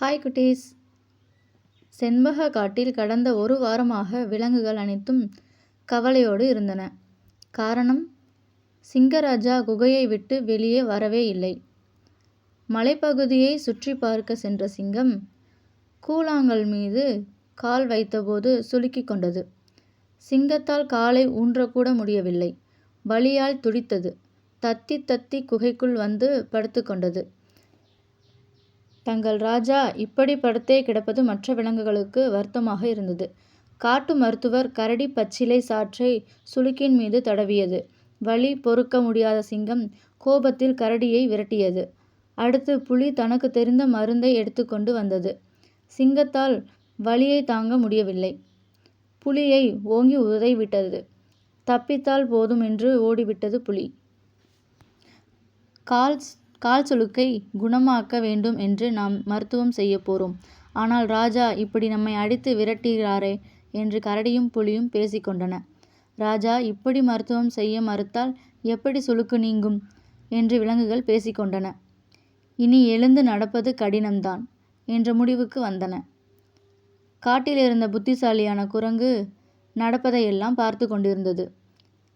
Hi குட்டீஸ். செண்பக காட்டில் கடந்த ஒரு வாரமாக விலங்குகள் அனைத்தும் கவலையோடு இருந்தன. காரணம் சிங்கராஜா குகையை விட்டு வெளியே வரவே இல்லை. மலைப்பகுதியை சுற்றி பார்க்க சென்ற சிங்கம் கூழாங்கல் மீது கால் வைத்தபோது சுலுக்கி கொண்டது. சிங்கத்தால் காலை ஊன்றக்கூட முடியவில்லை. வலியால் துடித்தது. தத்தி தத்தி குகைக்குள் வந்து படுத்துக்கொண்டது தங்கள் ராஜா இப்படி படுத்தே கிடப்பது மற்ற விலங்குகளுக்கு வருத்தமாக இருந்தது. காட்டு மருத்துவர் கரடி பச்சிலை சாற்றை சுளுக்கின் மீது தடவியது. வலி பொறுக்க முடியாத சிங்கம் கோபத்தில் கரடியை விரட்டியது. அடுத்து புலி தனக்கு தெரிந்த மருந்தை எடுத்துக்கொண்டு வந்தது. சிங்கத்தால் வலியை தாங்க முடியவில்லை. புலியை ஓங்கி உதைவிட்டது. தப்பித்தால் போதும் என்று ஓடிவிட்டது புலி. கால்ஸ் கால் சுளுக்கை குணமாக்க வேண்டும் என்று நாம் மருத்துவம் செய்ய போறோம். ஆனால் ராஜா இப்படி நம்மை அடித்து விரட்டுகிறாரே என்று கரடியும் புலியும் பேசிக்கொண்டன ராஜா இப்படி மருத்துவம் செய்ய மறுத்தால் எப்படி சுளுக்கு நீங்கும்? என்று விலங்குகள் பேசிக்கொண்டன இனி எழுந்து நடப்பது கடினம்தான் என்ற முடிவுக்கு வந்தன. காட்டில் இருந்த புத்திசாலியான குரங்கு நடப்பதையெல்லாம் பார்த்து கொண்டிருந்தது.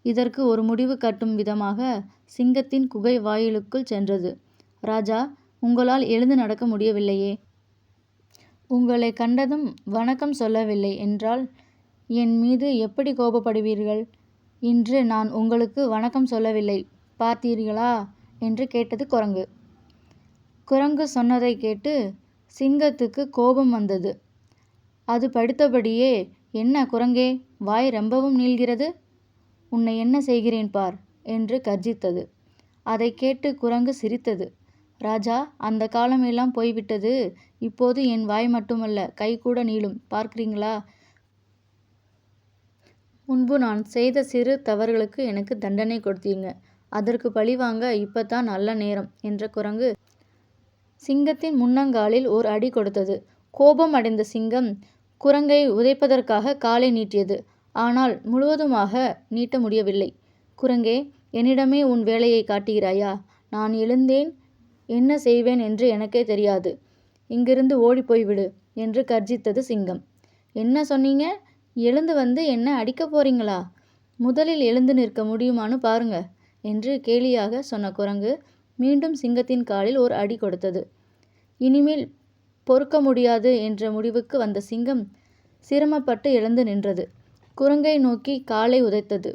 இதற்கு ஒரு முடிவு கட்டும் விதமாக சிங்கத்தின் குகை வாயிலுக்குள் சென்றது. ராஜா உங்களால் எழுந்து நடக்க முடியவில்லையே. உங்களை கண்டதும் வணக்கம் சொல்லவில்லை என்றால் என் மீது எப்படி கோபப்படுவீர்கள்? இன்று நான் உங்களுக்கு வணக்கம் சொல்லவில்லை பார்த்தீர்களா? என்று கேட்டது குரங்கு. குரங்கு சொன்னதை கேட்டு சிங்கத்துக்கு கோபம் வந்தது. அது படித்தபடியே என்ன குரங்கே வாய் ரொம்பவும் நீள்கிறது. உன்னை என்ன செய்கிறேன் பார்? என்று கர்ஜித்தது. அதை கேட்டு குரங்கு சிரித்தது. ராஜா அந்த காலமெல்லாம் போய்விட்டது. இப்போது என் வாய் மட்டுமல்ல கை கூட நீளும். பார்க்கிறீங்களா? முன்பு நான் செய்த சிறு தவறுகளுக்கு எனக்கு தண்டனை கொடுத்தீங்க. அதற்கு பழிவாங்க இப்பதான் நல்ல நேரம் என்ற குரங்கு சிங்கத்தின் முன்னங்காலில் ஒரு அடி கொடுத்தது. கோபம் அடைந்த சிங்கம் குரங்கை உதைப்பதற்காக காலை நீட்டியது. ஆனால் முழுவதுமாக நீட்ட முடியவில்லை. குரங்கே என்னிடமே உன் வேலையை காட்டுகிறாயா? நான் எழுந்தேன். என்ன செய்வேன் என்று எனக்கே தெரியாது. இங்கிருந்து ஓடிப்போய்விடு என்று கர்ஜித்தது சிங்கம். என்ன சொன்னீங்க? எழுந்து வந்து என்ன அடிக்க போறீங்களா? முதலில் எழுந்து நிற்க முடியுமான்னு பாருங்க என்று கேலியாக சொன்ன குரங்கு மீண்டும் சிங்கத்தின் காலில் ஒரு அடி கொடுத்தது. இனிமேல் பொறுக்க முடியாது என்ற முடிவுக்கு வந்த சிங்கம் சிரமப்பட்டு எழுந்து நின்றது. குரங்கை நோக்கி காலை உதைத்தது.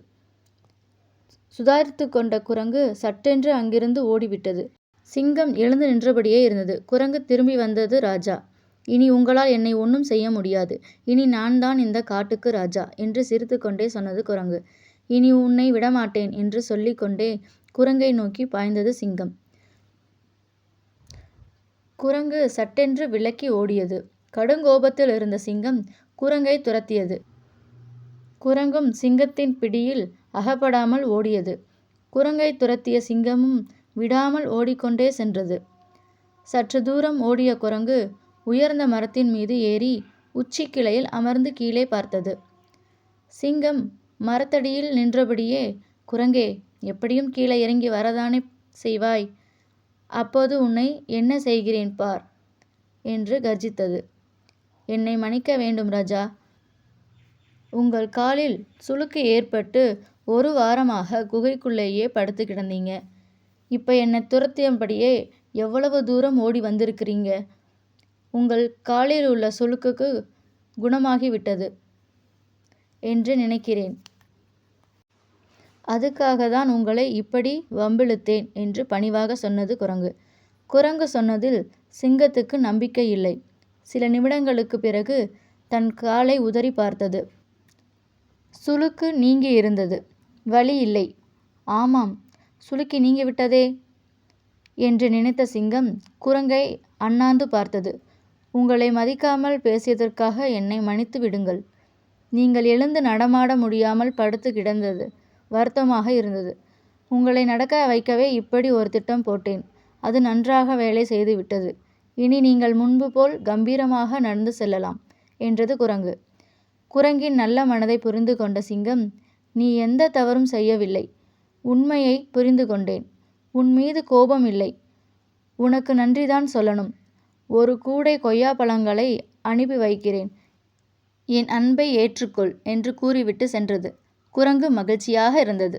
சுதாரித்து கொண்ட குரங்கு சட்டென்று அங்கிருந்து ஓடிவிட்டது. சிங்கம் எழுந்து நின்றபடியே இருந்தது. குரங்கு திரும்பி வந்தது ராஜா இனி உங்களால் என்னை ஒன்றும் செய்ய முடியாது. இனி நான் தான் இந்த காட்டுக்கு ராஜா என்று சிரித்துக்கொண்டே சொன்னது குரங்கு. இனி உன்னை விடமாட்டேன் என்று சொல்லிக்கொண்டே குரங்கை நோக்கி பாய்ந்தது சிங்கம். குரங்கு சட்டென்று விலக்கி ஓடியது. கடுங்கோபத்தில் இருந்த சிங்கம் குரங்கை துரத்தியது. குரங்கும் சிங்கத்தின் பிடியில் அகப்படாமல் ஓடியது. குரங்கை துரத்திய சிங்கமும் விடாமல் ஓடிக்கொண்டே சென்றது. சற்று தூரம் ஓடிய குரங்கு உயர்ந்த மரத்தின் மீது ஏறி உச்சி கிளையில் அமர்ந்து கீழே பார்த்தது. சிங்கம் மரத்தடியில் நின்றபடியே குரங்கே எப்படியும் கீழே இறங்கி வரதானே செய்வாய்? அப்போது உன்னை என்ன செய்கிறேன் பார் என்று கர்ஜித்தது. என்னை மன்னிக்க வேண்டும் ராஜா உங்கள் காலில் சுளுக்கு ஏற்பட்டு ஒரு வாரமாக குகைக்குள்ளேயே படுத்து கிடந்தீங்க. இப்போ என்னை துரத்தியபடியே எவ்வளவு தூரம் ஓடி வந்திருக்கிறீங்க? உங்கள் காலில் உள்ள சுளுக்குக்கு குணமாகிவிட்டது என்று நினைக்கிறேன். அதுக்காக தான் உங்களை இப்படி வம்பிழுத்தேன் என்று பணிவாக சொன்னது குரங்கு. குரங்கு சொன்னதில் சிங்கத்துக்கு நம்பிக்கை இல்லை. சில நிமிடங்களுக்கு பிறகு தன் காலை உதறி பார்த்தது. சுளுக்கு நீங்கி இருந்தது. வலி இல்லை. ஆமாம் சுளுக்கி நீங்கிவிட்டதே என்று நினைத்த சிங்கம் குரங்கை அண்ணாந்து பார்த்தது. உங்களை மதிக்காமல் பேசியதற்காக என்னை மன்னித்து விடுங்கள். நீங்கள் எழுந்து நடமாட முடியாமல் படுத்து கிடந்தது. வருத்தமாக இருந்தது. உங்களை நடக்க வைக்கவே இப்படி ஒரு திட்டம் போட்டேன். அது நன்றாக வேலை செய்துவிட்டது இனி நீங்கள் முன்பு போல் கம்பீரமாக நடந்து செல்லலாம் என்றது குரங்கு. குரங்கின் நல்ல மனதை புரிந்து கொண்ட சிங்கம் நீ எந்த தவறும் செய்யவில்லை உண்மையை புரிந்து கொண்டேன் உன் மீது கோபம் இல்லை உனக்கு நன்றிதான் சொல்லணும் ஒரு கூடை கொய்யா பழங்களை அனுப்பி வைக்கிறேன். என் அன்பை ஏற்றுக்கொள் என்று கூறிவிட்டு சென்றது. குரங்கு மகிழ்ச்சியாக இருந்தது.